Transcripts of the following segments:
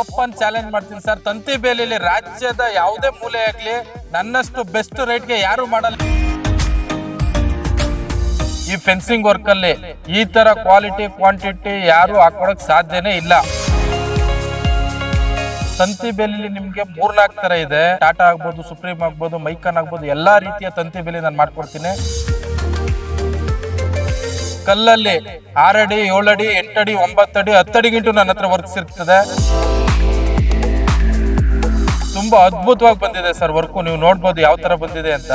Open challenge ಮಾಡ್ತೀನಿ sir. ತಂತಿ ಬೇಲಿಲಿ ರಾಜ್ಯದ ಯಾವುದೇ ಮೂಲೆ ಆಗಲಿ ನನ್ನಷ್ಟು ಬೆಸ್ಟ್ ರೇಟ್ಗೆ ಯಾರು ಮಾಡಲ್ಲ. ಈ ಫೆನ್ಸಿಂಗ್ ವರ್ಕ್ ಅಲ್ಲಿ ಈ ತರ ಕ್ವಾಲಿಟಿ ಕ್ವಾಂಟಿಟಿ ಯಾರು ಹಾಕೊಳಕ್ ಸಾಧ್ಯನೇ ಇಲ್ಲ. ತಂತಿ ಬೇಲಿ ನಿಮ್ಗೆ ಮೂರ್ನಾಲ್ಕು ತರ ಇದೆ. ಟಾಟಾ ಆಗ್ಬೋದು ಸುಪ್ರೀಂ ಆಗ್ಬೋದು ಮೈಕನ್ ಆಗ್ಬೋದು, ಎಲ್ಲಾ ರೀತಿಯ ತಂತಿ ಬೇಲಿ ನಾನು ಮಾಡ್ಕೊಡ್ತೀನಿ. ಕಲ್ಲಲ್ಲಿ ಆರಡಿ, ಏಳಡಿ, ಎಂಟಡಿ, ಒಂಬತ್ತಡಿ ಹತ್ತಡಿಗಿಂಟು ನನ್ನ ಹತ್ರ ವರ್ಕ್ಸ್ ಇರ್ತದೆ ತುಂಬಾ ಅದ್ಭುತವಾಗಿ ಬಂದಿದೆ ಸರ್ ವರ್ಕು. ನೀವು ನೋಡ್ಬೋದು ಯಾವ ತರ ಬಂದಿದೆ ಅಂತ.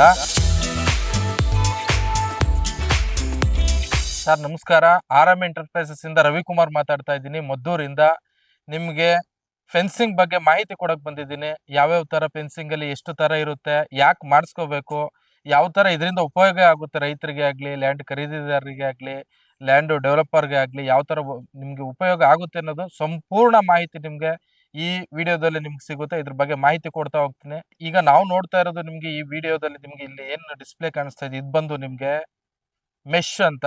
ಸರ್, ನಮಸ್ಕಾರ. ಆರ್ ಎಂ ಎಂಟರ್ಪ್ರೈಸಸ್ ಇಂದ ರವಿಕುಮಾರ್ ಮಾತಾಡ್ತಾ ಇದ್ದೀನಿ. ಮದ್ದೂರಿಂದ ನಿಮ್ಗೆ ಫೆನ್ಸಿಂಗ್ ಬಗ್ಗೆ ಮಾಹಿತಿ ಕೊಡಕ್ ಬಂದಿದ್ದೀನಿ. ಯಾವ್ಯಾವ ತರ ಫೆನ್ಸಿಂಗ್ ಅಲ್ಲಿ ಎಷ್ಟು ತರ ಇರುತ್ತೆ, ಯಾಕೆ ಮಾಡಿಸ್ಕೋಬೇಕು, ಯಾವ ತರ ಇದರಿಂದ ಉಪಯೋಗ ಆಗುತ್ತೆ ರೈತರಿಗೆ ಆಗ್ಲಿ ಲ್ಯಾಂಡ್ ಖರೀದಿದಾರರಿಗೆ ಆಗ್ಲಿ ಲ್ಯಾಂಡ್ ಡೆವಲಪರ್ಗೆ ಆಗ್ಲಿ, ಯಾವ ತರ ನಿಮ್ಗೆ ಉಪಯೋಗ ಆಗುತ್ತೆ ಅನ್ನೋದು ಸಂಪೂರ್ಣ ಮಾಹಿತಿ ನಿಮ್ಗೆ ಈ ವಿಡಿಯೋದಲ್ಲಿ ನಿಮ್ಗೆ ಸಿಗುತ್ತೆ, ಇದ್ರ ಬಗ್ಗೆ ಮಾಹಿತಿ ಕೊಡ್ತಾ ಹೋಗ್ತೀನಿ. ಈಗ ನಾವು ನೋಡ್ತಾ ಇರೋದು ನಿಮ್ಗೆ ಈ ವಿಡಿಯೋದಲ್ಲಿ ನಿಮ್ಗೆ ಇಲ್ಲಿ ಏನು ಡಿಸ್ಪ್ಲೇ ಕಾಣಿಸ್ತಾ ಇದೆ? ಇದು ಬಂದು ನಿಮ್ಗೆ ಮೆಶ್ ಅಂತ.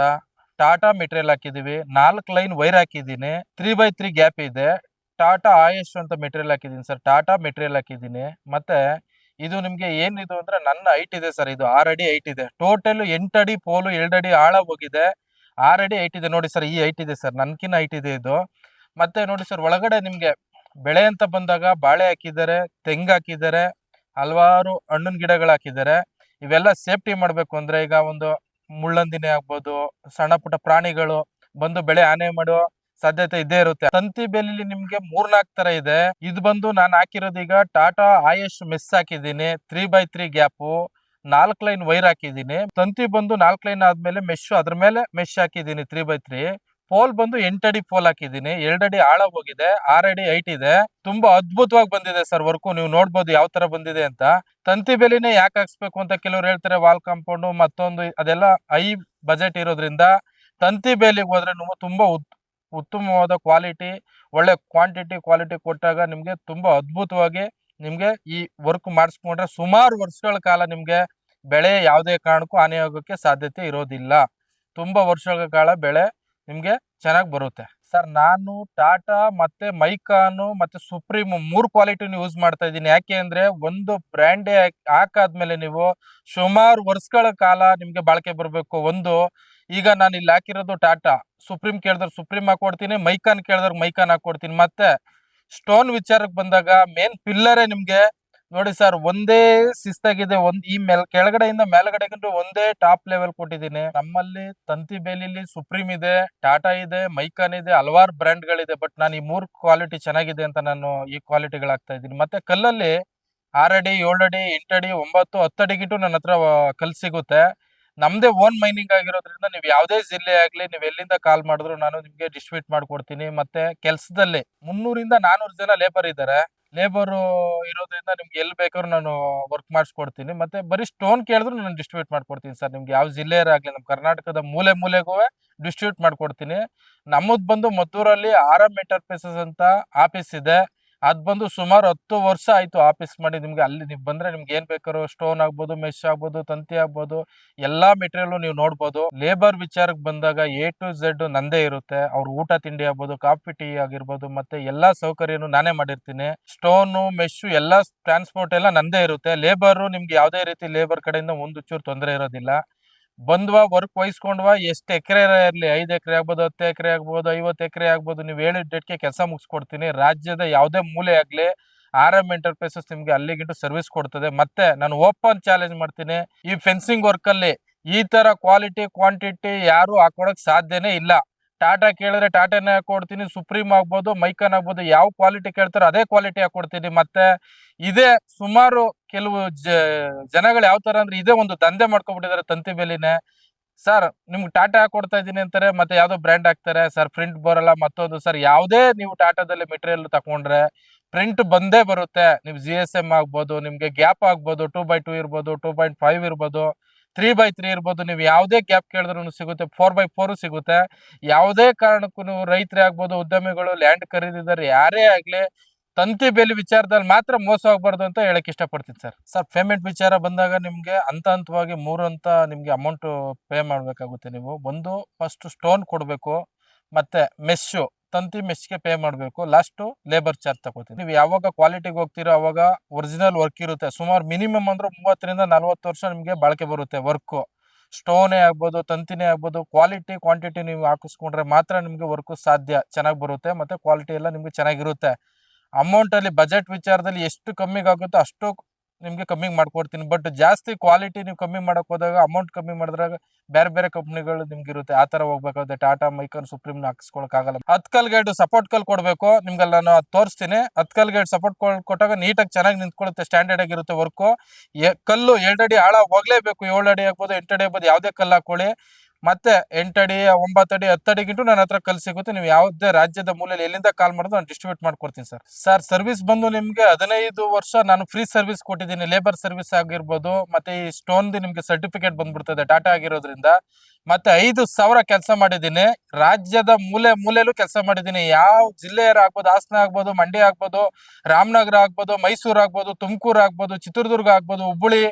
ಟಾಟಾ ಮೆಟೀರಿಯಲ್ ಹಾಕಿದೀವಿ. ನಾಲ್ಕು ಲೈನ್ ವೈರ್ ಹಾಕಿದ್ದೀನಿ. ತ್ರೀ ಬೈ ತ್ರೀ ಗ್ಯಾಪ್ ಇದೆ. ಟಾಟಾ ಆಯಶ್ ಅಂತ ಮೆಟೀರಿಯಲ್ ಹಾಕಿದ್ದೀನಿ ಸರ್ ಟಾಟಾ ಮೆಟೀರಿಯಲ್ ಹಾಕಿದ್ದೀನಿ. ಮತ್ತೆ ಇದು ನಿಮ್ಗೆ ಏನಿದು ಅಂದ್ರೆ ನನ್ನ ಹೈಟ್ ಇದೆ ಸರ್ ಇದು ಆರ್ ಅಡಿ ಹೈಟ್ ಇದೆ. ಟೋಟಲ್ ಅಡಿ ಪೋಲು ಎರಡಡಿ ಆಳ ಹೋಗಿದೆ. ಆರ್ ಅಡಿ ಹೈಟ್ ಇದೆ. ನೋಡಿ ಸರ್ ಈ ಹೈಟ್ ಇದೆ ಸರ್ ನನ್ಕಿನ್ನ ಹೈಟ್ ಇದೆ ಇದು. ಮತ್ತೆ ನೋಡಿ ಸರ್ ಒಳಗಡೆ ನಿಮ್ಗೆ ಬೆಳೆ ಅಂತ ಬಂದಾಗ ಬಾಳೆ ಹಾಕಿದ್ದಾರೆ, ತೆಂಗು ಹಾಕಿದ್ದಾರೆ, ಹಲವಾರು ಹಣ್ಣಿನ ಗಿಡಗಳು ಹಾಕಿದ್ದಾರೆ. ಇವೆಲ್ಲ ಸೇಫ್ಟಿ ಮಾಡಬೇಕು ಅಂದ್ರೆ ಈಗ ಒಂದು ಮುಳ್ಳಂದಿನೇ ಆಗ್ಬೋದು, ಸಣ್ಣ ಪುಟ್ಟ ಪ್ರಾಣಿಗಳು ಬಂದು ಬೆಳೆ ಆನೆ ಮಾಡೋ ಸಾಧ್ಯತೆ ಇದ್ದೇ ಇರುತ್ತೆ. ತಂತಿ ಬೇಲಿಲಿ ನಿಮ್ಗೆ ಮೂರ್ನಾಲ್ಕು ತರ ಇದೆ. ಇದು ಬಂದು ನಾನು ಹಾಕಿರೋದೀಗ ಟಾಟಾ ಆಯಶ್ ಮೆಸ್ ಹಾಕಿದ್ದೀನಿ, ತ್ರೀ ಬೈ ತ್ರೀ ಗ್ಯಾಪು, ನಾಲ್ಕು ಲೈನ್ ವೈರ್ ಹಾಕಿದ್ದೀನಿ. ತಂತಿ ಬಂದು ನಾಲ್ಕು ಲೈನ್ ಆದ್ಮೇಲೆ ಮೆಶ್ ಅದ್ರ ಮೇಲೆ ಮೆಶ್ ಹಾಕಿದ್ದೀನಿ ತ್ರೀ ಬೈ ತ್ರೀ. ಪೋಲ್ ಬಂದು ಎಂಟಡಿ ಪೋಲ್ ಹಾಕಿದ್ದೀನಿ ಎರಡಡಿ ಆಳ ಹೋಗಿದೆ ಆರಡಿ ಹೈಟ್ ಇದೆ. ತುಂಬಾ ಅದ್ಭುತವಾಗಿ ಬಂದಿದೆ ಸರ್ ವರ್ಕು ನೀವು ನೋಡ್ಬೋದು ಯಾವ ತರ ಬಂದಿದೆ ಅಂತ. ತಂತಿ ಬೇಲಿನೇ ಯಾಕೆ ಹಾಕ್ಸ್ಬೇಕು ಅಂತ ಕೆಲವ್ರು ಹೇಳ್ತಾರೆ ವಾಲ್ ಕಾಂಪೌಂಡ್ ಮತ್ತೊಂದು ಅದೆಲ್ಲ ಹೈ ಬಜೆಟ್ ಇರೋದ್ರಿಂದ ತಂತಿ ಬೇಲಿಗೆ ಹೋದ್ರೆ ತುಂಬಾ ಉತ್- ಉತ್ತಮವಾದ ಕ್ವಾಲಿಟಿ ಒಳ್ಳೆ ಕ್ವಾಂಟಿಟಿ ಕ್ವಾಲಿಟಿ ಕೊಟ್ಟಾಗ ನಿಮ್ಗೆ ತುಂಬಾ ಅದ್ಭುತವಾಗಿ ನಿಮ್ಗೆ ಈ ವರ್ಕ್ ಮಾಡಿಸ್ಕೊಂಡ್ರೆ ಸುಮಾರು ವರ್ಷಗಳ ಕಾಲ ನಿಮ್ಗೆ ಬೆಳೆ ಯಾವುದೇ ಕಾರಣಕ್ಕೂ ಹಾನಿ ಆಗೋಕ್ಕೆ ಸಾಧ್ಯತೆ ಇರೋದಿಲ್ಲ. ತುಂಬಾ ವರ್ಷಗಳ ಕಾಲ ಬೆಳೆ ನಿಮ್ಗೆ ಚೆನ್ನಾಗಿ ಬರುತ್ತೆ. ಸರ್, ನಾನು ಟಾಟಾ ಮತ್ತೆ ಮೈಕಾನು ಮತ್ತೆ ಸುಪ್ರೀಮ್ ಮೂರು ಕ್ವಾಲಿಟಿನ ಯೂಸ್ ಮಾಡ್ತಾ ಇದ್ದೀನಿ. ಯಾಕೆ ಅಂದ್ರೆ ಒಂದು ಬ್ರ್ಯಾಂಡೇ ಹಾಕಾದ್ಮೇಲೆ ನೀವು ಸುಮಾರು ವರ್ಷಗಳ ಕಾಲ ನಿಮಗೆ ಬಾಳಿಕೆ ಬರಬೇಕು. ಒಂದು, ಈಗ ನಾನು ಇಲ್ಲಿ ಹಾಕಿರೋದು ಟಾಟಾ. ಸುಪ್ರೀಂ ಕೇಳಿದ್ರೆ ಸುಪ್ರೀಂ ಹಾಕೊಡ್ತೀನಿ, ಮೈಕಾನ್ ಕೇಳಿದ್ರೆ ಮೈಕಾನ್ ಹಾಕೊಡ್ತೀನಿ. ಮತ್ತೆ, ಸ್ಟೋನ್ ವಿಚಾರಕ್ಕೆ ಬಂದಾಗ ಮೇನ್ ಪಿಲ್ಲರೇ ನಿಮ್ಗೆ ನೋಡಿ ಸರ್, ಒಂದೇ ಶಿಸ್ತಾಗಿದೆ, ಒಂದ್ ಈ ಮೇಲ್, ಕೆಳಗಡೆಯಿಂದ ಮೇಲ್ಗಡೆಗಿಂತ ಒಂದೇ ಟಾಪ್ ಲೆವೆಲ್ ಕೊಟ್ಟಿದ್ದೀನಿ. ನಮ್ಮಲ್ಲಿ ತಂತಿ ಬೇಲಿಲಿ ಸುಪ್ರೀಂ ಇದೆ, ಟಾಟಾ ಇದೆ, ಮೈಕಾನ್ ಇದೆ, ಹಲವಾರು ಬ್ರ್ಯಾಂಡ್ ಗಳಿದೆ ಬಟ್ ನಾನು ಈ ಮೂರ್ ಕ್ವಾಲಿಟಿ ಚೆನ್ನಾಗಿದೆ ಅಂತ ನಾನು ಈ ಕ್ವಾಲಿಟಿಗಳು ಹಾಕ್ತಾ ಇದ್ದೀನಿ. ಮತ್ತೆ ಕಲ್ಲಲ್ಲಿ ಆರಡಿ, ಏಳಡಿ, ಎಂಟಡಿ, ಒಂಬತ್ತು ಹತ್ತಡಿಗಿಂಟು ನನ್ನ ಹತ್ರ ಕಲ್ ಸಿಗುತ್ತೆ. ನಮ್ದೇ ಓನ್ ಮೈನಿಂಗ್ ಆಗಿರೋದ್ರಿಂದ ನೀವು ಯಾವುದೇ ಜಿಲ್ಲೆ ಆಗ್ಲಿ, ನೀವು ಎಲ್ಲಿಂದ ಕಾಲ್ ಮಾಡಿದ್ರು ನಾನು ನಿಮಗೆ ಡಿಸ್ಟ್ರಿಬ್ಯೂಟ್ ಮಾಡ್ಕೊಡ್ತೀನಿ. ಮತ್ತೆ ಕೆಲಸದಲ್ಲಿ ಮುನ್ನೂರಿಂದ ನಾನೂರು ಜನ ಲೇಬರ್ ಇದ್ದಾರೆ. ಲೇಬರ್ ಇರೋದ್ರಿಂದ ನಿಮ್ಗೆ ಎಲ್ಲಿ ಬೇಕಾದ್ರೂ ನಾನು ವರ್ಕ್ ಮಾಡಿಸ್ಕೊಡ್ತೀನಿ. ಮತ್ತೆ ಬರೀ ಸ್ಟೋನ್ ಕೇಳಿದ್ರು ನಾನು ಡಿಸ್ಟ್ರಿಬ್ಯೂಟ್ ಮಾಡ್ಕೊಡ್ತೀನಿ ಸರ್ ನಿಮ್ಗೆ. ಯಾವ ಜಿಲ್ಲೆಯರಾಗಲಿ ನಮ್ಮ ಕರ್ನಾಟಕದ ಮೂಲೆ ಮೂಲೆಗೂ ಡಿಸ್ಟ್ರಿಬ್ಯೂಟ್ ಮಾಡ್ಕೊಡ್ತೀನಿ. ನಮ್ಮದು ಬಂದು ಮದ್ದೂರಲ್ಲಿ ಆರ್ ಎಂ ಎಂಟರ್ಪ್ರೈಸಸ್ ಅಂತ ಆಫೀಸ್ ಇದೆ. ಅದ್ ಬಂದು ಸುಮಾರು ಹತ್ತು ವರ್ಷ ಆಯ್ತು ಆಫೀಸ್ ಮಾಡಿ ನಿಮಗೆ. ಅಲ್ಲಿ ನೀವು ಬಂದರೆ ನಿಮ್ಗೆ ಏನು ಬೇಕಾದ್ರೂ ಸ್ಟೋನ್ ಆಗ್ಬೋದು, ಮೆಶ್ ಆಗ್ಬೋದು, ತಂತಿ ಆಗ್ಬೋದು, ಎಲ್ಲಾ ಮೆಟೀರಿಯಲ್ ನೀವು ನೋಡ್ಬೋದು. ಲೇಬರ್ ವಿಚಾರಕ್ಕೆ ಬಂದಾಗ ಎ ಟು ಝೆಡ್ ನಂದೇ ಇರುತ್ತೆ. ಅವ್ರ ಊಟ ತಿಂಡಿ ಆಗ್ಬೋದು, ಕಾಫಿ ಟೀ ಆಗಿರ್ಬೋದು, ಮತ್ತೆ ಎಲ್ಲಾ ಸೌಕರ್ಯನು ನಾನೇ ಮಾಡಿರ್ತೀನಿ. ಸ್ಟೋನು, ಮೆಶ್, ಎಲ್ಲಾ ಟ್ರಾನ್ಸ್ಪೋರ್ಟ್ ಎಲ್ಲ ನಂದೇ ಇರುತ್ತೆ. ಲೇಬರ್ ನಿಮ್ಗೆ ಯಾವುದೇ ರೀತಿ ಲೇಬರ್ ಕಡೆಯಿಂದ ಒಂದು ಚೂರು ತೊಂದರೆ ಇರೋದಿಲ್ಲ. ಬಂದ್ವಾ, ವರ್ಕ್ ವಹಿಸ್ಕೊಂಡ್ವಾ, ಎಷ್ಟು ಎಕರೆ ಇರಲಿ, ಐದು ಎಕರೆ ಆಗ್ಬೋದು, ಹತ್ತು ಎಕರೆ ಆಗ್ಬೋದು, ಐವತ್ತು ಎಕರೆ ಆಗ್ಬೋದು, ನೀವು ಹೇಳಿದ ಡೇಟ್ಗೆ ಕೆಲಸ ಮುಗಿಸ್ಕೊಡ್ತೀನಿ. ರಾಜ್ಯದ ಯಾವುದೇ ಮೂಲೆ ಆಗಲಿ, ಆರ್ ಎಂ ಎಂಟರ್ಪ್ರೈಸಸ್ ನಿಮಗೆ ಅಲ್ಲಿಗಿಂಟು ಸರ್ವಿಸ್ ಕೊಡ್ತದೆ. ಮತ್ತೆ ನಾನು ಓಪನ್ ಚಾಲೆಂಜ್ ಮಾಡ್ತೀನಿ. ಈ ಫೆನ್ಸಿಂಗ್ ವರ್ಕ್ ಅಲ್ಲಿ ಈ ತರ ಕ್ವಾಲಿಟಿ ಕ್ವಾಂಟಿಟಿ ಯಾರು ಹಾಕೊಡಕ್ ಸಾಧ್ಯನೇ ಇಲ್ಲ. ಟಾಟಾ ಕೇಳಿದ್ರೆ ಟಾಟಾನೇ ಹಾಕೊಡ್ತೀನಿ ಸುಪ್ರೀಂ ಆಗ್ಬೋದು ಮೈಕನ್ ಆಗ್ಬೋದು ಯಾವ ಕ್ವಾಲಿಟಿ ಕೇಳ್ತಾರೋ ಅದೇ ಕ್ವಾಲಿಟಿ ಹಾಕೊಡ್ತೀನಿ. ಮತ್ತೆ ಇದೇ ಸುಮಾರು ಕೆಲವು ಜನಗಳು ಯಾವ ತರ ಅಂದ್ರೆ ಇದೇ ಒಂದು ದಂಧೆ ಮಾಡ್ಕೊಬಿಟ್ಟಿದ್ದಾರೆ ತಂತಿ ಬೆಲೆನೆ. ಸರ್ ನಿಮ್ಗೆ ಟಾಟಾ ಹಾಕೊಡ್ತಾ ಇದ್ದೀನಿ ಅಂತಾರೆ, ಮತ್ತೆ ಯಾವ್ದೋ ಬ್ರ್ಯಾಂಡ್ ಹಾಕ್ತಾರೆ. ಸರ್ ಪ್ರಿಂಟ್ ಬರಲ್ಲ, ಮತ್ತೊಂದು. ಸರ್ ಯಾವುದೇ ನೀವು ಟಾಟಾದಲ್ಲಿ ಮೆಟೀರಿಯಲ್ ತಕೊಂಡ್ರೆ ಪ್ರಿಂಟ್ ಬಂದೇ ಬರುತ್ತೆ. ನೀವು ಜಿ ಎಸ್ ಎಂ ಆಗ್ಬೋದು, ನಿಮ್ಗೆ ಗ್ಯಾಪ್ ಆಗ್ಬೋದು ಟೂ ಬೈ ಟೂ ಇರ್ಬೋದು ಟೂ ಪಾಯಿಂಟ್ ಫೈವ್ ಇರ್ಬೋದು. ತ್ರೀ ಬೈ ತ್ರೀ ಇರ್ಬೋದು. ನೀವು ಯಾವುದೇ ಗ್ಯಾಪ್ ಕೇಳಿದ್ರು ಸಿಗುತ್ತೆ ಫೋರ್ ಬೈ ಫೋರು ಸಿಗುತ್ತೆ. ಯಾವುದೇ ಕಾರಣಕ್ಕೂ ನೀವು ರೈತರೇ ಆಗ್ಬೋದು, ಉದ್ಯಮಿಗಳು ಲ್ಯಾಂಡ್ ಖರೀದಿದಾರೆ ಯಾರೇ ಆಗಲಿ, ತಂತಿ ಬೆಲೆ ವಿಚಾರದಲ್ಲಿ ಮಾತ್ರ ಮೋಸ ಹೋಗ್ಬಾರ್ದು ಅಂತ ಹೇಳಕ್ ಇಷ್ಟಪಡ್ತೀನಿ ಸರ್. ಸರ್ ಪೇಮೆಂಟ್ ವಿಚಾರ ಬಂದಾಗ ನಿಮಗೆ ಹಂತ ಹಂತವಾಗಿ ಮೂರು ಅಂತ ನಿಮಗೆ ಅಮೌಂಟ್ ಪೇ ಮಾಡಬೇಕಾಗುತ್ತೆ ನೀವು. ಒಂದು ಫಸ್ಟ್ ಸ್ಟೋನ್ ಕೊಡ್ಬೇಕು, ಮತ್ತೆ ಮೆಸ್ಸು. ತಂತಿ ಮೆಸ್ಗೆ ಪೇ ಮಾಡಬೇಕು. ಲಾಸ್ಟು ಲೇಬರ್ ಚಾರ್ಜ್ ತಗೋತೀವಿ ನೀವು ಯಾವಾಗ ಕ್ವಾಲಿಟಿಗೆ ಹೋಗ್ತೀರೋ ಅವಾಗ ಒರಿಜಿನಲ್ ವರ್ಕ್ ಇರುತ್ತೆ. ಸುಮಾರು ಮಿನಿಮಮ್ ಅಂದ್ರೆ ಮೂವತ್ತರಿಂದ ನಲ್ವತ್ತು ವರ್ಷ ನಿಮಗೆ ಬಾಳಿಕೆ ಬರುತ್ತೆ ವರ್ಕು ಸ್ಟೋನೇ ಆಗ್ಬೋದು, ತಂತಿನೇ ಆಗ್ಬೋದು ಕ್ವಾಲಿಟಿ ಕ್ವಾಂಟಿಟಿ ನೀವು ಹಾಕಿಸ್ಕೊಂಡ್ರೆ ಮಾತ್ರ ನಿಮಗೆ ವರ್ಕು ಸಾಧ್ಯ. ಚೆನ್ನಾಗಿ ಬರುತ್ತೆ ಮತ್ತೆ ಕ್ವಾಲಿಟಿ ಎಲ್ಲ ನಿಮಗೆ ಚೆನ್ನಾಗಿರುತ್ತೆ. ಅಮೌಂಟ್ ಅಲ್ಲಿ ಬಜೆಟ್ ವಿಚಾರದಲ್ಲಿ ಎಷ್ಟು ಕಮ್ಮಿಗಾಗುತ್ತೋ ಅಷ್ಟು ನಿಮಗೆ ಕಮ್ಮಿ ಮಾಡ್ಕೊಡ್ತೀನಿ. ಬಟ್ ಜಾಸ್ತಿ ಕ್ವಾಲಿಟಿ ನೀವು ಕಮ್ಮಿ ಮಾಡಕ್ ಹೋದಾಗ ಅಮೌಂಟ್ ಕಮ್ಮಿ ಮಾಡಿದ್ರಾಗ ಬೇರೆ ಬೇರೆ ಕಂಪ್ನಿಗಳು ನಿಮ್ಗೆ ಇರುತ್ತೆ ಆ ಥರ ಹೋಗ್ಬೇಕಾಗುತ್ತೆ. ಟಾಟಾ ಮೈಕನ್ ಸುಪ್ರೀಮ್ ಹಾಕಿಸ್ಕೊಳಕ್ಕಾಗಲ್ಲ. ಹತ್ಕಲ್ ಹತ್ ಗೈಡ್ ಸಪೋರ್ಟ್ ಕಲ್ ಕೊಡಬೇಕು. ನಿಮ್ಗೆಲ್ಲ ನಾನು ತೋರಿಸ್ತೀನಿ. ಹತ್ಕಲ್ ಗೈಡ್ ಸಪೋರ್ಟ್ ಕೊಟ್ಟಾಗ ನೀಟಾಗಿ ಚೆನ್ನಾಗಿ ನಿಂತ್ಕೊಳ್ಳುತ್ತೆ ಸ್ಟ್ಯಾಂಡರ್ಡ್ ಆಗಿರುತ್ತೆ ವರ್ಕು ಕಲ್ಲು ಎರಡಡಿ ಆಳ ಹೋಗ್ಲೇಬೇಕು. ಏಳು ಅಡಿ ಆಗ್ಬೋದು, ಎಂಟು ಅಡಿ ಆಗ್ಬೋದು, ಯಾವುದೇ ಕಲ್ಲು ಹಾಕೊಳ್ಳಿ. ಮತ್ತೆ ಎಂಟಡಿ ಒಂಬತ್ತಡಿ ಹತ್ತಡಿಗಿಂಟು ನನ್ನ ಹತ್ರ ಕಲ್ ಸಿಗುತ್ತೆ. ನೀವು ಯಾವುದೇ ರಾಜ್ಯದ ಮೂಲೆಯಲ್ಲಿ ಎಲ್ಲಿಂದ ಕಾಲ್ ಮಾಡಿದ್ರು ನಾನು ಡಿಸ್ಟ್ರಿಬ್ಯೂಟ್ ಮಾಡ್ಕೊಡ್ತೀನಿ ಸರ್. ಸರ್ ಸರ್ವಿಸ್ ಬಂದು ನಿಮಗೆ ಹದಿನೈದು ವರ್ಷ ನಾನು ಫ್ರೀ ಸರ್ವಿಸ್ ಕೊಟ್ಟಿದ್ದೀನಿ. ಲೇಬರ್ ಸರ್ವಿಸ್ ಆಗಿರ್ಬೋದು, ಮತ್ತೆ ಈ ಸ್ಟೋನ್ದು ನಿಮಗೆ ಸರ್ಟಿಫಿಕೇಟ್ ಬಂದ್ಬಿಡ್ತದೆ ಡಾಟಾ ಆಗಿರೋದ್ರಿಂದ. ಮತ್ತೆ ಐದು ಸಾವಿರ ಕೆಲಸ ಮಾಡಿದ್ದೀನಿ. ರಾಜ್ಯದ ಮೂಲೆ ಮೂಲೆಯಲ್ಲೂ ಕೆಲಸ ಮಾಡಿದ್ದೀನಿ. ಯಾವ ಜಿಲ್ಲೆಯರ ಆಗ್ಬೋದು ಹಾಸನ ಆಗ್ಬೋದು, ಮಂಡ್ಯ ಆಗ್ಬೋದು, ರಾಮನಗರ ಆಗ್ಬೋದು, ಮೈಸೂರು ಆಗ್ಬೋದು, ತುಮಕೂರು ಆಗ್ಬೋದು, ಚಿತ್ರದುರ್ಗ ಆಗ್ಬೋದು, ಹುಬ್ಬಳ್ಳಿ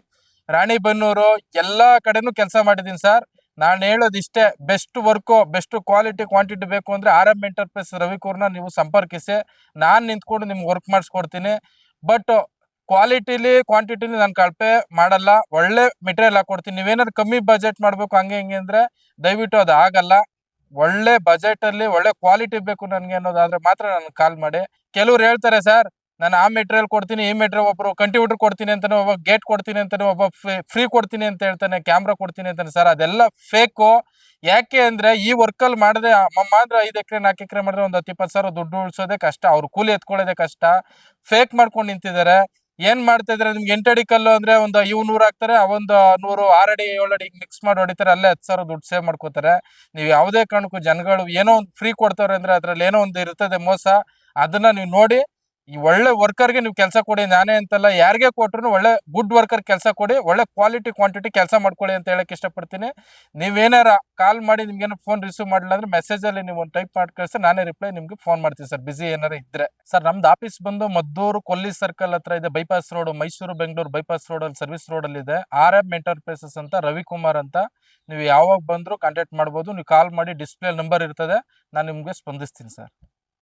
ರಾಣಿಬೆನ್ನೂರು ಎಲ್ಲಾ ಕಡೆನೂ ಕೆಲಸ ಮಾಡಿದ್ದೀನಿ ಸರ್. ನಾನು ಹೇಳೋದು ಇಷ್ಟೇ best work best quality quantity ಬೇಕು ಅಂದರೆ ಆರ್ ಎಂ ಎಂಟರ್ಪ್ರೈಸ್ ರವಿಕೂರ್ನ ನೀವು ಸಂಪರ್ಕಿಸಿ. ನಾನು ನಿಂತ್ಕೊಂಡು ನಿಮ್ಗೆ ವರ್ಕ್ ಮಾಡಿಸ್ಕೊಡ್ತೀನಿ. ಬಟ್ ಕ್ವಾಲಿಟಿಲಿ ಕ್ವಾಂಟಿಟಿಲಿ ನಾನು ಕಳಪೆ ಮಾಡಲ್ಲ. ಒಳ್ಳೆ ಮೆಟೀರಿಯಲ್ ಹಾಕೊಡ್ತೀನಿ ನೀವೇನಾದ್ರು ಕಮ್ಮಿ ಬಜೆಟ್ ಮಾಡಬೇಕು ಹಂಗೆ ಹಿಂಗೆ ಅಂದ್ರೆ ದಯವಿಟ್ಟು ಅದು ಆಗಲ್ಲ. ಒಳ್ಳೆ ಬಜೆಟ್ ಅಲ್ಲಿ ಒಳ್ಳೆ ಕ್ವಾಲಿಟಿ ಬೇಕು ನನಗೆ ಅನ್ನೋದಾದ್ರೆ ಮಾತ್ರ ನನ್ಗೆ ಕಾಲ್ ಮಾಡಿ. ಕೆಲವ್ರು ಹೇಳ್ತಾರೆ, ಸರ್ ನಾನು ಆ ಮೆಟೀರಿಯಲ್ ಕೊಡ್ತೀನಿ, ಈ ಮೆಟೀರಿಯಲ್ ಒಬ್ಬರು ಕಂಟ್ರಿಬ್ಯೂಟರ್ ಕೊಡ್ತೀನಿ ಅಂತಾನೆ, ಒಬ್ಬ ಗೇಟ್ ಕೊಡ್ತೀನಿ ಅಂತಾನೆ, ಒಬ್ಬ ಫ್ರೀ ಕೊಡ್ತೀನಿ ಅಂತ ಹೇಳ್ತಾನೆ ಕ್ಯಾಮ್ರಾ ಕೊಡ್ತೀನಿ ಅಂತಾನೆ. ಸರ್, ಅದೆಲ್ಲ ಫೇಕು ಯಾಕೆ ಅಂದ್ರೆ ಈ ವರ್ಕಲ್ಲಿ ಮಾಡದೆ ಮಾತ್ರ ಐದು ಎಕರೆ, ನಾಲ್ಕು ಎಕರೆ ಮಾಡಿದ್ರೆ ಒಂದು ಹತ್ತು, ಇಪ್ಪತ್ತು ಸಾವಿರ ದುಡ್ಡು ಉಳಿಸೋದೇ ಕಷ್ಟ. ಅವ್ರು ಕೂಲಿ ಎತ್ಕೊಳ್ಳೋದೇ ಕಷ್ಟ. ಫೇಕ್ ಮಾಡ್ಕೊಂಡು ನಿಂತಿದ್ದಾರೆ. ಏನ್ ಮಾಡ್ತಾ ಇದ್ರೆ ನಿಮ್ಗೆ ಎಂಟಡಿ ಕಲ್ಲು ಅಂದ್ರೆ ಒಂದು ಇವ್ ನೂರು ಹಾಕ್ತಾರೆ ಅವೊಂದು ನೂರು ಆರಡಿ ಏಳಡಿ ಮಿಕ್ಸ್ ಮಾಡಿ ಹೊಡಿತಾರೆ. ಅಲ್ಲೇ ಹತ್ತು ಸಾವಿರ ದುಡ್ಡು ಸೇವ್ ಮಾಡ್ಕೋತಾರೆ. ನೀವು ಯಾವುದೇ ಕಾರಣಕ್ಕೂ ಜನಗಳು ಏನೋ ಒಂದು ಫ್ರೀ ಕೊಡ್ತಾರೆ ಅಂದ್ರೆ ಅದ್ರಲ್ಲಿ ಏನೋ ಒಂದು ಇರ್ತದೆ ಮೋಸ. ಅದನ್ನ ನೀವು ನೋಡಿ ಈ ಒಳ್ಳೆ ವರ್ಕರ್ಗೆ ನೀವು ಕೆಲಸ ಕೊಡಿ, ನಾನೇ ಅಂತಲ್ಲ, ಯಾರಿಗೆ ಕೊಟ್ರು ಒಳ್ಳೆ ಗುಡ್ ವರ್ಕರ್ ಕೆಲಸ ಕೊಡಿ, ಒಳ್ಳೆ ಕ್ವಾಲಿಟಿ ಕ್ವಾಂಟಿಟಿ ಕೆಲಸ ಮಾಡ್ಕೊಳ್ಳಿ ಅಂತ ಹೇಳಕ್ ಇಷ್ಟಪಡ್ತೀನಿ. ನೀವೇನಾರ ಕಾಲ್ ಮಾಡಿ ನಿಮ್ಗೇನು ಫೋನ್ ರಿಸೀವ್ ಮಾಡಿಲ್ಲ ಅಂದ್ರೆ ಮೆಸೇಜ್ ಅಲ್ಲಿ ನೀವು ಒಂದು ಟೈಪ್ ಮಾಡಿ ಕಳಿಸಿ, ನಾನೇ ರಿಪ್ಲೈ ನಿಮ್ಗೆ ಫೋನ್ ಮಾಡ್ತೀನಿ ಸರ್ ಬಿಸಿ ಏನಾರ ಇದ್ರೆ. ಸರ್ ನಮ್ದು ಆಫೀಸ್ ಬಂದು ಮದ್ದೂರು ಕೊಲ್ಲಿ ಸರ್ಕಲ್ ಹತ್ರ ಇದೆ bypass road Mysuru, Bengaluru bypass road ಅಲ್ಲಿ ಸರ್ವಿಸ್ ರೋಡ್ ಅಲ್ಲಿ ಇದೆ. ಆರ್ ಎಂ ಎಂಟರ್ಪ್ರೈಸಸ್ ಅಂತ, ರವಿಕುಮಾರ್ ಅಂತ, ನೀವು ಯಾವಾಗ ಬಂದ್ರು ಕಾಂಟ್ಯಾಕ್ಟ್ ಮಾಡ್ಬೋದು, ನೀವು ಕಾಲ್ ಮಾಡಿ ಡಿಸ್ಪ್ಲೇ ನಂಬರ್ ಇರ್ತದೆ, ನಾನು ನಿಮ್ಗೆ ಸ್ಪಂದಿಸ್ತೀನಿ ಸರ್